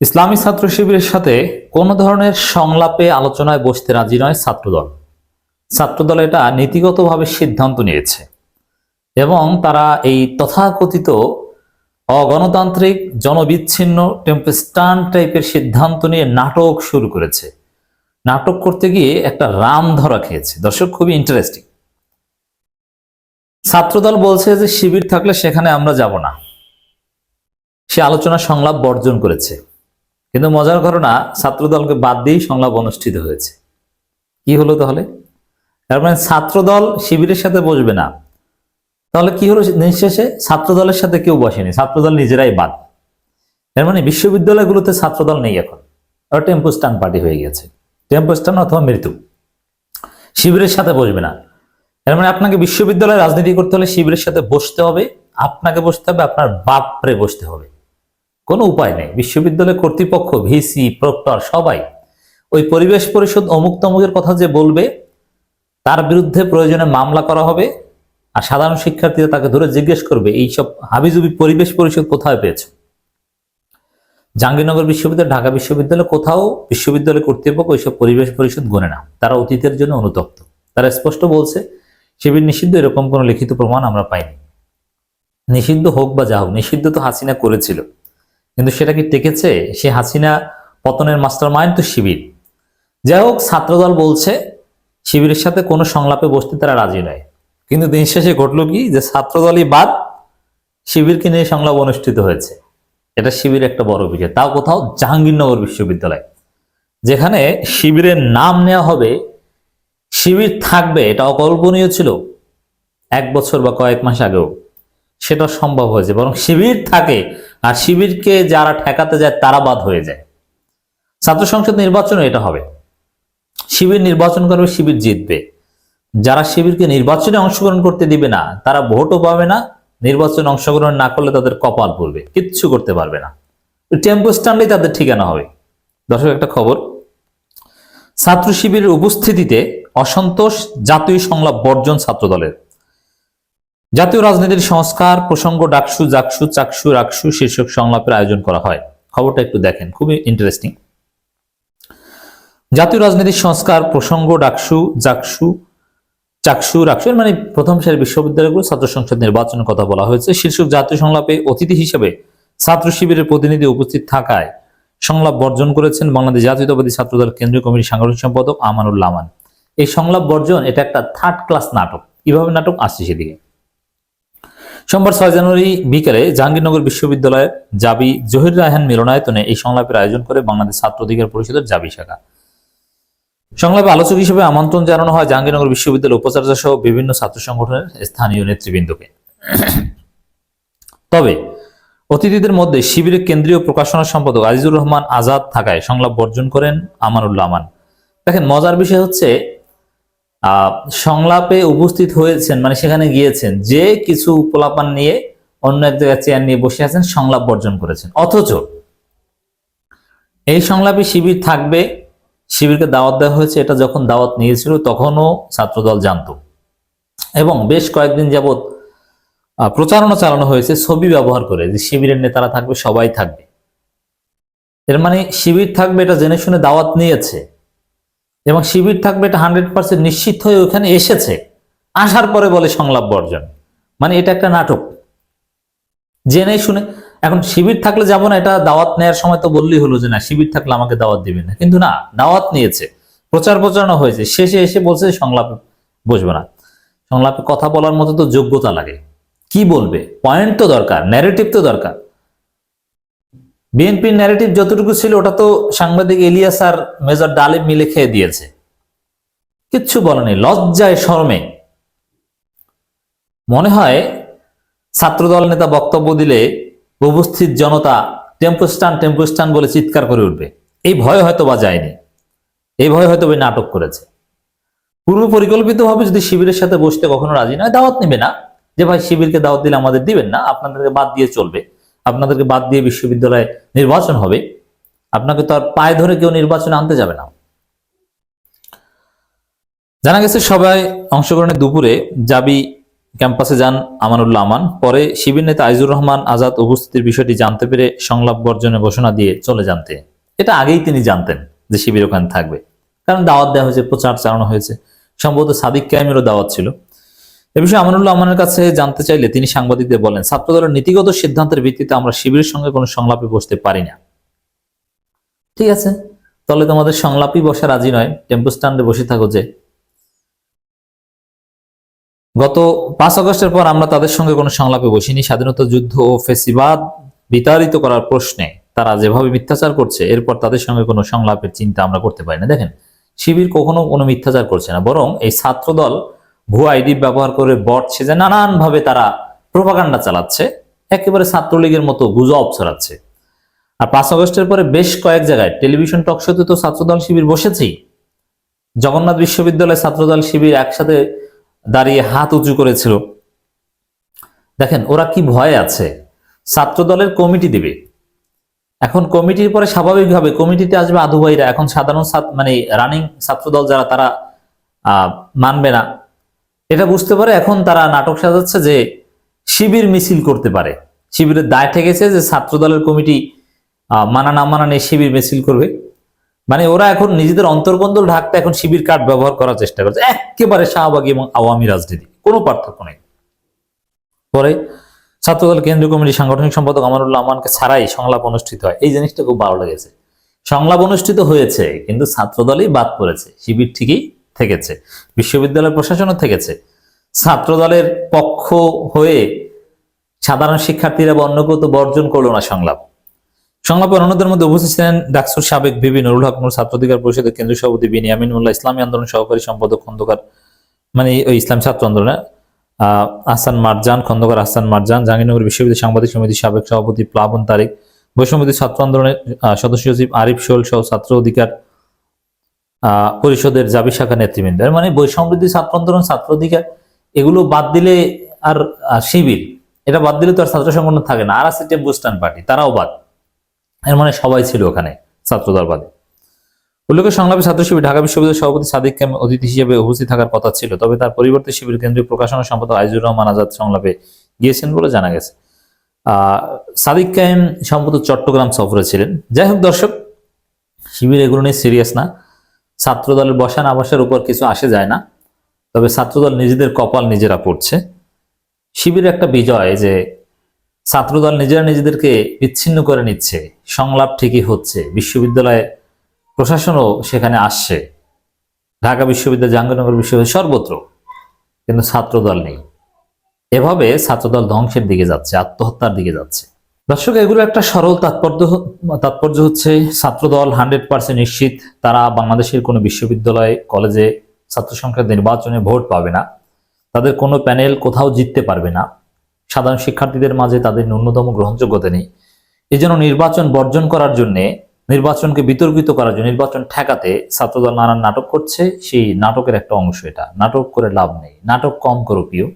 ইসলামী ছাত্র শিবিরের সাথে কোনো ধরনের সংলাপে আলোচনায় বসতে রাজি নয় ছাত্রদল। ছাত্রদল এটা নীতিগতভাবে সিদ্ধান্ত নিয়েছে এবং তারা এই তথাকথিত অগণতান্ত্রিক, জনবিচ্ছিন্ন, টেম্পেস্টান টাইপের সিদ্ধান্ত নিয়ে নাটক শুরু করেছে। নাটক করতে গিয়ে একটা রাম ধরা খেয়েছে। দর্শক, খুবই ইন্টারেস্টিং ছাত্রদল বলছে যে, শিবির থাকলে সেখানে আমরা যাব না। সে আলোচনা সংলাপ বর্জন করেছে। কিন্তু মজার ঘটনা, ছাত্রদলকে বাদ দিয়েই সংলাপ অনুষ্ঠিত হয়েছে। কি হলো তাহলে? তার মানে ছাত্রদল শিবিরের সাথে বসবে না। তাহলে কি হলো নিঃশেষে শেষে? ছাত্রদলের সাথে কেউ বসেনি, ছাত্রদল নিজেরাই বাদ। এর মানে বিশ্ববিদ্যালয়গুলোতে ছাত্রদল নেই এখন। ওরা টেম্পোস্টান পার্টি হয়ে গেছে। টেম্পোস্টান অথবা মৃত্যু। শিবিরের সাথে বসবে না। এর মানে আপনাকে বিশ্ববিদ্যালয়ে রাজনীতি করতে হলে শিবিরের সাথে বসতে হবে, আপনাকে বসতে হবে, আপনার বাপরে বসতে হবে। কোনো উপায় নেই। বিশ্ববিদ্যালয় কর্তৃপক্ষ, ভিসি, প্রক্টর সবাই ওই পরিবেশ পরিষদ অমুক তমুকের কথা যে বলবে, তার বিরুদ্ধে প্রয়োজনে মামলা করা হবে আর সাধারণ শিক্ষার্থীরা তাকে ধরে জিজ্ঞেস করবে, এইসব হাবিজুবি পরিবেশ পরিষদ কোথায় পেয়েছে? জাহাঙ্গীরনগর বিশ্ববিদ্যালয়, ঢাকা বিশ্ববিদ্যালয় কোথাও বিশ্ববিদ্যালয় কর্তৃপক্ষ ওইসব পরিবেশ পরিষদ গণে না। তারা অতীতের জন্য অনুতপ্ত। তারা স্পষ্ট বলছে, শিবির নিষিদ্ধ, এরকম কোনো লিখিত প্রমাণ আমরা পাইনি। নিষিদ্ধ হোক বা যা হোক, নিষিদ্ধ তো হাসিনা করেছিল। কিন্তু সেটা কি টেকেছে? সে হাসিনা পতনের মাস্টার মাইন্ড তো শিবির। যাই হোক, ছাত্রদল বলছে শিবিরের সাথে কোনো সংলাপে বসতে তারা রাজি নয়। কিন্তু দিন শেষে ঘটলো কি? যে ছাত্রদলই বাদ শিবিরকে নিয়ে সংলাপ অনুষ্ঠিত হয়েছে। এটা শিবির একটা বড় বিষয় তাও কোথাও জাহাঙ্গীরনগর বিশ্ববিদ্যালয়। যেখানে শিবিরের নাম নেওয়া হবে, শিবির থাকবে, এটা অকল্পনীয় ছিল। এক বছর বা কয়েক মাস আগেও। সেটা সম্ভব হয়েছে, বরং শিবির থাকে আর শিবিরকে যারা ঠেকাতে যায় তারা বাদ হয়ে যায়। ছাত্র সংসদ নির্বাচনে এটা হবে। শিবির নির্বাচন করবে, শিবির জিতবে। যারা শিবিরকে নির্বাচনে অংশগ্রহণ করতে দিবে না, তারা ভোটও পাবে না, নির্বাচনে অংশগ্রহণ না করলে তাদের কপাল পড়বে, কিচ্ছু করতে পারবে না। টেম্পো স্ট্যান্ডেই তাদের ঠিকানা হবে। দর্শক, একটা খবর। ছাত্র শিবিরের উপস্থিতিতে অসন্তোষ জাতীয় সংলাপ বর্জন ছাত্রদলের। জাতীয় রাজনীতির সংস্কার, প্রসঙ্গ, ডাকসু, জাকসু, চাকসু, রাকসু, শীর্ষক সংলাপের আয়োজন করা হয়। খবরটা একটু দেখেন, খুবই ইন্টারেস্টিং জাতীয় রাজনীতির সংস্কার, প্রসঙ্গ, ডাকসু, জাকসু, চাকসু, রাকসু মানে প্রথম সারি বিশ্ববিদ্যালয়গুলো ছাত্র সংসদ নির্বাচনের কথা বলা হয়েছে। শীর্ষক জাতীয় সংলাপে অতিথি হিসেবে ছাত্র শিবিরের প্রতিনিধি উপস্থিত থাকায় সংলাপ বর্জন করেছেন বাংলাদেশ জাতীয়তাবাদী ছাত্রদল কেন্দ্রীয় কমিটির সাংগঠনিক সম্পাদক আমানুল লামান। এই সংলাপ বর্জন, এটা একটা থার্ড ক্লাস নাটক। কীভাবে নাটক? আসছে সেদিকে। সোমবার ছয় জানুয়ারি বিকেলে জাহাঙ্গীরনগর বিশ্ববিদ্যালয়ের জাবি জহির রায়হান মিলনায়তনে এই সংলাপের আয়োজন করে বাংলাদেশ ছাত্র অধিকার পরিষদের জাবি শাখা। সংলাপে আলোচক হিসেবে আমন্ত্রণ জানানো হয় জাহাঙ্গীরনগর বিশ্ববিদ্যালয়ের উপাচার্য সহ বিভিন্ন ছাত্র সংগঠনের স্থানীয় নেতৃবৃন্দকে। তবে অতিথিদের মধ্যে শিবিরের কেন্দ্রীয় প্রকাশনা সম্পাদক আজিজুর রহমান আজাদ থাকায় সংলাপ বর্জন করেন আমানুল্লাহ আমান। দেখেন, মজার বিষয় হচ্ছে সংলাপে উপস্থিত হয়েছেন মানে সেখানে গিয়েছেন, যে কিছু পোলাপান নিয়ে অন্য এক জায়গায় চেয়ার নিয়ে বসে আছেন, সংলাপ বর্জন করেছেন। অথচ এই সংলাপে শিবির থাকবে, শিবিরকে দাওয়াত দেওয়া হয়েছে, এটা যখন দাওয়াত নিয়েছিল, তখনও ছাত্রদল জানতো। এবং বেশ কয়েকদিন যাবৎ প্রচারণা চালানো হয়েছে, ছবি ব্যবহার করে, যে শিবিরের নেতারা থাকবে, সবাই থাকবে। এর মানে শিবির থাকবে, এটা জেনে শুনে দাওয়াত নিয়েছে। এবং শিবির থাকবে এটা হান্ড্রেড পার্সেন্ট নিশ্চিত হয়ে ওখানে এসেছে। আসার পরে বলে সংলাপ বর্জন। মানে এটা একটা নাটক। জেনে শুনে, এখন শিবির থাকলে যাব না, এটা দাওয়াত নেওয়ার সময় তো বললেই হলো যে না, শিবির থাকলে আমাকে দাওয়াত দিবে না। কিন্তু না, দাওয়াত নিয়েছে। প্রচার প্রচারণা হয়েছে। শেষে এসে বলছে সংলাপে বসবে না। সংলাপে কথা বলার মতো তো যোগ্যতা লাগে। কি বলবে? পয়েন্ট তো দরকার ন্যারেটিভ তো দরকার। বিএনপির ন্যারেটিভ যতটুকু ছিল, ওটা তো সাংবাদিক এলিয়াস আর মেজর ডালিম মিলে খেয়ে দিয়েছে। কিচ্ছু বলেনি লজ্জায় শরমে। মনে হয় ছাত্রদল নেতা বক্তব্য দিলে উপস্থিত জনতা টেম্পোস্টান টেম্পোস্টান বলে চিৎকার করে উঠবে। এই ভয় হয়তো বা যায়নি। এই ভয় হয়তো নাটক করেছে। পূর্ব পরিকল্পিতভাবে যদি শিবিরের সাথে বসতে কখনো রাজি নয়, দাওয়াত নেবে না। যে ভাই, শিবিরকে দাওয়াত দিলে আমাদের দিবেন না, আপনাদেরকে বাদ দিয়ে চলবে। আপনাদেরকে বাদ দিয়ে বিশ্ববিদ্যালয়ে নির্বাচন হবে, আপনাকে তো আর পায়ে ধরে কেউ নির্বাচনে আনতে যাবে না। জানা গেছে সবাই অংশগ্রহণের দুপুরে জাবি ক্যাম্পাসে যান আমানুল্লাহ আমান। পরে শিবির নেতা আইজুর রহমান আজাদ উপস্থিতির বিষয়টি জানতে পেরে সংলাপ বর্জনের ঘোষণা দিয়ে চলে জানতে এটা আগেই তিনি জানতেন যে শিবির ওখানে থাকবে। কারণ দাওয়াত দেওয়া হয়েছে, প্রচার চালানো হয়েছে। সম্ভবত সাদিক ক্যামেরও দাওয়াত ছিল। এ বিষয়ে আমানুল্লাহ আমানের কাছে জানতে চাইলে তিনি সাংবাদিকদের বলেন, ছাত্রদলের নীতিগত সিদ্ধান্তের ভিত্তিতে আমরা শিবিরের সঙ্গে কোনো সংলাপে বসতে পারি না। ঠিক আছে, তাহলে তোমাদের সংলাপই বসা রাজি নয়, টেম্পো স্ট্যান্ডে বসে থাকো যে। গত পাঁচ আগস্টের পর আমরা তাদের সঙ্গে কোনো সংলাপে বসিনি। স্বাধীনতা যুদ্ধ ও ফেসিবাদ বিতাড়িত করার প্রশ্নে তারা যেভাবে মিথ্যাচার করছে, এরপর তাদের সঙ্গে কোনো সংলাপের চিন্তা আমরা করতে পারি না। দেখেন, শিবির কখনো কোনো মিথ্যাচার করছে না, বরং এই ছাত্রদল ভুয়া আইডি ব্যবহার করে বট সেজে নানানভাবে তারা প্রোপাগান্ডা চালাচ্ছে, একেবারে ছাত্রলীগের মতো গুজব ছড়াচ্ছে। আর পাঁচ আগস্টের পরে বেশ কয়েক জায়গায় টেলিভিশন টক শোতে তো ছাত্রদল শিবির বসেছেই। জগন্নাথ বিশ্ববিদ্যালয় ছাত্রদল শিবির একসাথে দাঁড়িয়ে হাত উঁচু করেছিল। দেখেন, ওরা কি ভয়ে আছে? ছাত্রদলের কমিটি দিবে। এখন কমিটির পরে স্বাভাবিকভাবে কমিটিতে আসবে আধু ভাইরা। এখন সাধারণ মানে রানিং ছাত্রদল যারা, তারা মানবে না। এটা বুঝতে পারে এখন তারা নাটক সাজাচ্ছে যে শিবির মিছিল করতে পারে। শিবিরের দায় ঠেকেছে যে ছাত্রদলের কমিটি আহ, মানা না মানা নিয়ে শিবির মিছিল করবে। মানে ওরা এখন নিজেদের অন্তর্গন্দল ঢাকতে এখন শিবির কার্ড ব্যবহার করার চেষ্টা করছে। একেবারে শাহবাগী এবং আওয়ামী রাজনীতি কোনো পার্থক্য নেই। পরে ছাত্রদল কেন্দ্রীয় কমিটির সাংগঠনিক সম্পাদক আমানুল্লাহ আমানকে ছাড়াই সংলাপ অনুষ্ঠিত হয়। এই জিনিসটা খুব ভালো লেগেছে। সংলাপ অনুষ্ঠিত হয়েছে কিন্তু ছাত্রদলই বাদ পড়েছে। শিবির ঠিকই থেকেছে বিশ্ববিদ্যালয় প্রশাসনও থেকেছে। ছাত্রদলের পক্ষ হয়ে সাধারণ শিক্ষার্থীরা বা অন্য কেউ তো বর্জন করল না সংলাপ। সংলাপে অন্যদের মধ্যে উপস্থিত ছিলেন ডাকসুর সাবেক বিবি নুরুল হক ছাত্র অধিকার পরিষদের কেন্দ্রীয় সভাপতি বিনি আমিন মোল্লা ইসলামী আন্দোলন সহকারী সম্পাদক খন্দকার মানে ওই ইসলাম ছাত্র আন্দোলনে আহ, আহসান মারজান খন্দকার আহসান মারজান জাহাঙ্গীরনগর বিশ্ববিদ্যালয় সাংবাদিক সমিতির সাবেক সভাপতি প্লাবন তারিক বৈষম্যবিধি ছাত্র আন্দোলনের সদস্য সচিব আরিফ শোল সহ ছাত্র অধিকার পরিষদের জাবি শাখা নেতৃবৃন্দ। মানে বৈষম্যবিধি ছাত্র আন্দোলন ছাত্র অধিকার এগুলো বাদ দিলে আর শিবির, এটা বাদ দিলে তো আর ছাত্র সংগঠন থাকে না। আর আছে স্ট্যান্ড পার্টি, তারাও বাদ। এর মানে সবাই ছিল ওখানে ছাত্রদল বাদে। উল্লেখ্য, সংলাপে ছাত্র শিবির ঢাকা বিশ্ববিদ্যালয়ের সভাপতি সাদিক ক্যাম অতিথি হিসেবে উপস্থিত থাকার কথা ছিল, তবে তার পরিবর্তে শিবির কেন্দ্রীয় প্রকাশনা সম্পাদক আইজুর রহমান আজাদ সংলাপে গিয়েছেন বলে জানা গেছে। সাদিক কায়েম সম্ভবত চট্টগ্রাম সফরে ছিলেন। যাই হোক দর্শক, শিবির এগুলো নিয়ে সিরিয়াস না। ছাত্রদলের বসা না উপর কিছু আসে যায় না। তবে ছাত্রদল নিজেদের কপাল নিজেরা পড়ছে। শিবির একটা বিজয় যে ছাত্রদল নিজেরা নিজেদেরকে বিচ্ছিন্ন করে নিচ্ছে, সংলাপ ঠিকই হচ্ছে, বিশ্ববিদ্যালয়ে প্রশাসনও সেখানে আসছে। ঢাকা বিশ্ববিদ্যালয়, জাহাঙ্গীরনগর বিশ্ববিদ্যালয় সর্বত্র কিন্তু ছাত্রদল নেই। এভাবে ছাত্রদল ধ্বংসের দিকে যাচ্ছে, আত্মহত্যার দিকে যাচ্ছে। দর্শক এগুলো একটা সরল তাৎপর্য তাৎপর্য হচ্ছে ছাত্রদল হান্ড্রেড পার্সেন্ট নিশ্চিত তারা বাংলাদেশের কোনো বিশ্ববিদ্যালয়, কলেজে ছাত্র সংখ্যার নির্বাচনে ভোট পাবে না। তাদের কোনো প্যানেল কোথাও জিততে পারবে না। সাধারণ শিক্ষার্থীদের মাঝে তাদের ন্যূনতম গ্রহণযোগ্যতা নেই। এই জন্য নির্বাচন বর্জন করার জন্যে, নির্বাচনকে বিতর্কিত করার জন্য, নির্বাচন ঠেকাতে ছাত্রদল নানান নাটক করছে। সেই নাটকের একটা অংশ এটা। নাটক করে লাভ নেই। নাটক কম করো প্রিয়